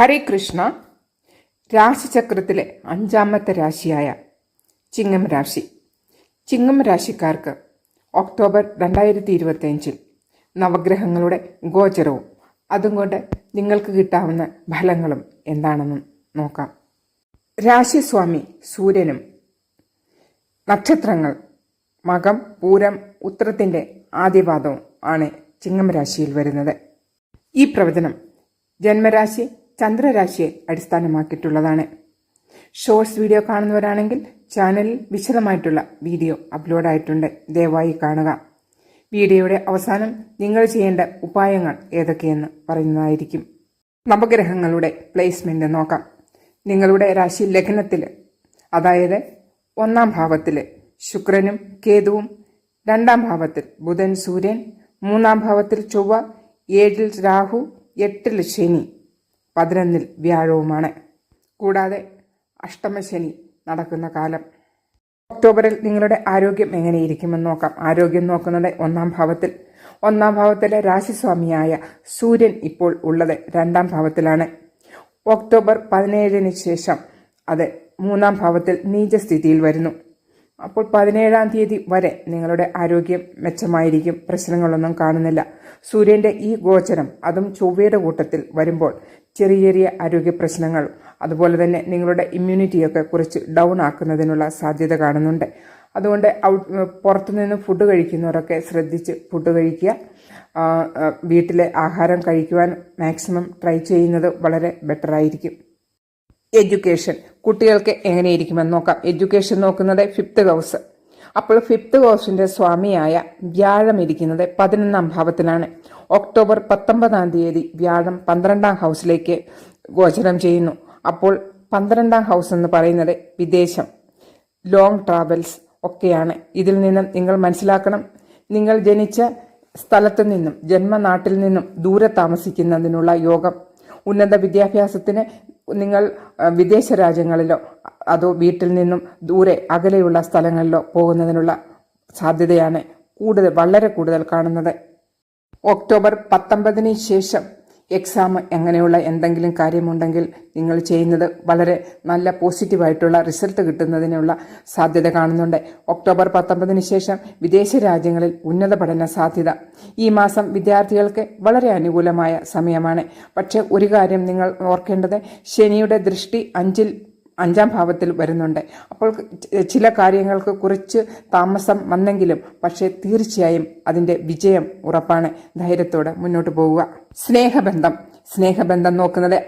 ഹരേ കൃഷ്ണ രാശിചക്രത്തിലെ അഞ്ചാമത്തെ രാശിയായ ചിങ്ങം രാശി. ചിങ്ങം രാശിക്കാർക്ക് ഒക്ടോബർ രണ്ടായിരത്തി ഇരുപത്തിയഞ്ചിൽ നവഗ്രഹങ്ങളുടെ ഗോചരവും അതുകൊണ്ട് നിങ്ങൾക്ക് കിട്ടാവുന്ന ഫലങ്ങളും എന്താണെന്ന് നോക്കാം. രാശിസ്വാമി സൂര്യനും നക്ഷത്രങ്ങൾ മകം പൂരം ഉത്രത്തിന്റെ ആദ്യപാദവും ആണ് ചിങ്ങം രാശിയിൽ വരുന്നത്. ഈ പ്രവചനം ജന്മരാശി ചന്ദ്രരാശിയെ അടിസ്ഥാനമാക്കിയിട്ടുള്ളതാണ്. ഷോർട്സ് വീഡിയോ കാണുന്നവരാണെങ്കിൽ ചാനലിൽ വിശദമായിട്ടുള്ള വീഡിയോ അപ്ലോഡായിട്ടുണ്ട് ദയവായി കാണുക. വീഡിയോയുടെ അവസാനം നിങ്ങൾ ചെയ്യേണ്ട ഉപായങ്ങൾ ഏതൊക്കെയെന്ന് പറയുന്നതായിരിക്കും. നവഗ്രഹങ്ങളുടെ പ്ലേസ്മെന്റ് നോക്കാം. നിങ്ങളുടെ രാശി ലഗ്നത്തിൽ അതായത് ഒന്നാം ഭാവത്തിൽ ശുക്രനും കേതുവും രണ്ടാം ഭാവത്തിൽ ബുധൻ സൂര്യൻ മൂന്നാം ഭാവത്തിൽ ചൊവ്വ ഏഴിൽ രാഹു എട്ടിൽ ശനി. പതിനൊന്നിൽ വ്യാഴവുമാണ്. കൂടാതെ അഷ്ടമശനി നടക്കുന്ന കാലം. ഒക്ടോബറിൽ നിങ്ങളുടെ ആരോഗ്യം എങ്ങനെയിരിക്കുമെന്ന് നോക്കാം. ആരോഗ്യം നോക്കുന്നത് ഒന്നാം ഭാവത്തിൽ. ഒന്നാം ഭാവത്തിലെ രാശിസ്വാമിയായ സൂര്യൻ ഇപ്പോൾ ഉള്ളത് രണ്ടാം ഭാവത്തിലാണ്. ഒക്ടോബർ പതിനേഴിന് ശേഷം അത് മൂന്നാം ഭാവത്തിൽ നീചസ്ഥിതിയിൽ വരുന്നു. അപ്പോൾ പതിനേഴാം തീയതി വരെ നിങ്ങളുടെ ആരോഗ്യം മെച്ചമായിരിക്കും. പ്രശ്നങ്ങളൊന്നും കാണുന്നില്ല. സൂര്യന്റെ ഈ ഗോചരം അതും ചൊവ്വയുടെ കൂട്ടത്തിൽ വരുമ്പോൾ ചെറിയ ചെറിയ ആരോഗ്യ പ്രശ്നങ്ങൾ അതുപോലെ തന്നെ നിങ്ങളുടെ ഇമ്മ്യൂണിറ്റിയൊക്കെ കുറച്ച് ഡൗൺ ആക്കുന്നതിനുള്ള സാധ്യത കാണുന്നുണ്ട്. അതുകൊണ്ട് പുറത്തുനിന്ന് ഫുഡ് കഴിക്കുന്നവരൊക്കെ ശ്രദ്ധിച്ച് ഫുഡ് കഴിക്കുക. വീട്ടിലെ ആഹാരം കഴിക്കുവാൻ മാക്സിമം ട്രൈ ചെയ്യുന്നത് വളരെ ബെറ്റർ ആയിരിക്കും. എഡ്യൂക്കേഷൻ. കുട്ടികൾക്ക് എങ്ങനെയിരിക്കുമെന്ന് നോക്കാം. എഡ്യൂക്കേഷൻ നോക്കുന്നത് ഫിഫ്ത്ത് ഹൗസ്. അപ്പോൾ ഫിഫ്ത്ത് ഹൗസിന്റെ സ്വാമിയായ വ്യാഴം ഇരിക്കുന്നത് പതിനൊന്നാം ഭാവത്തിലാണ്. ഒക്ടോബർ പത്തൊമ്പതാം തീയതി വ്യാഴം പന്ത്രണ്ടാം ഹൗസിലേക്ക് ഗോചരം ചെയ്യുന്നു. അപ്പോൾ പന്ത്രണ്ടാം ഹൗസ് എന്ന് പറയുന്നത് വിദേശം ലോങ് ട്രാവൽസ് ഒക്കെയാണ്. ഇതിൽ നിന്നും നിങ്ങൾ മനസ്സിലാക്കണം. നിങ്ങൾ ജനിച്ച സ്ഥലത്തു നിന്നും ജന്മനാട്ടിൽ നിന്നും ദൂരെ താമസിക്കുന്നതിനുള്ള യോഗം. ഉന്നത വിദ്യാഭ്യാസത്തിന് നിങ്ങൾ വിദേശ രാജ്യങ്ങളിലോ അതോ വീട്ടിൽ നിന്നും ദൂരെ അകലെയുള്ള സ്ഥലങ്ങളിലോ പോകുന്നതിനുള്ള സാധ്യതയാണ് കൂടുതൽ വളരെ കൂടുതൽ കാണുന്നത്. ഒക്ടോബർ പത്തൊമ്പതിന് ശേഷം എക്സാം അങ്ങനെയുള്ള എന്തെങ്കിലും കാര്യമുണ്ടെങ്കിൽ നിങ്ങൾ ചെയ്യുന്നത് വളരെ നല്ല പോസിറ്റീവായിട്ടുള്ള റിസൾട്ട് കിട്ടുന്നതിനുള്ള സാധ്യത കാണുന്നുണ്ട്. ഒക്ടോബർ പത്തൊമ്പതിന് ശേഷം വിദേശ രാജ്യങ്ങളിൽ ഉന്നത പഠന സാധ്യത. ഈ മാസം വിദ്യാർത്ഥികൾക്ക് വളരെ അനുകൂലമായ സമയമാണ്. പക്ഷേ ഒരു കാര്യം നിങ്ങൾ ഓർക്കേണ്ടത് ശനിയുടെ ദൃഷ്ടി അഞ്ചിൽ അഞ്ചാം ഭാവത്തിൽ വരുന്നുണ്ട്. അപ്പോൾ ചില കാര്യങ്ങൾക്ക് കുറച്ച് താമസം വന്നെങ്കിലും പക്ഷേ തീർച്ചയായും അതിന്റെ വിജയം ഉറപ്പാണ്. ധൈര്യത്തോടെ മുന്നോട്ട് പോവുക. സ്നേഹബന്ധം. സ്നേഹബന്ധം നോക്കുന്നത്